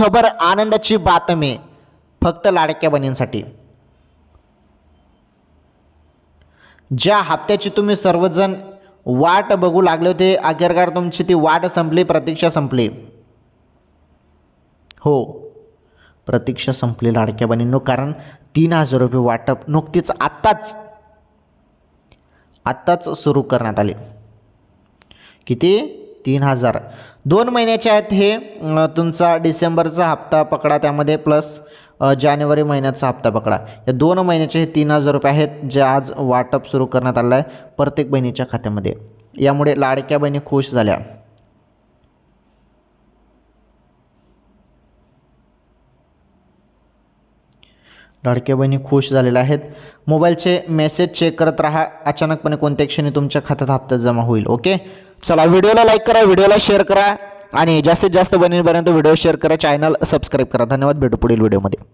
खबर आनंदाची बातमी फक्त लाडक्या बहिणींसाठी. ज्या हप्त्याची तुम्ही सर्वजण वाट बघू लागले होते अखेरकार तुमची ती वाट संपली प्रतीक्षा संपली. हो प्रतीक्षा संपली लाडक्या बहिणींनो कारण तीन हजार रुपये वाटप नुकतीच आत्ताच आत्ताच सुरू करण्यात आले. किती? तीन हजार. दोन महिन्याचे आहेत हे तुमचा डिसेंबरचा हप्ता पकडा त्यामध्ये प्लस जानेवारी महिन्याचा हप्ता पकडा. या दोन महिन्याचे हे तीन हजार रुपये आहेत जे आज वाटप सुरू करण्यात आलं आहे प्रत्येक बहिणीच्या खात्यामध्ये. यामुळे लाडक्या बहिणी खुश झाल्या. लाडक्या बहिणी खुश झालेल्या आहेत. मोबाईलचे मेसेज चेक करत राहा. अचानकपणे कोणत्या क्षणी तुमच्या खात्यात हप्ता जमा होईल ओके? चला व्हिडिओला लाईक करा व्हिडिओला शेअर करा आणि जास्तीत जास्त बहिणींपर्यंत व्हिडिओ शेअर करा चॅनल सबस्क्राईब करा. धन्यवाद. भेटू पुढील व्हिडिओमध्ये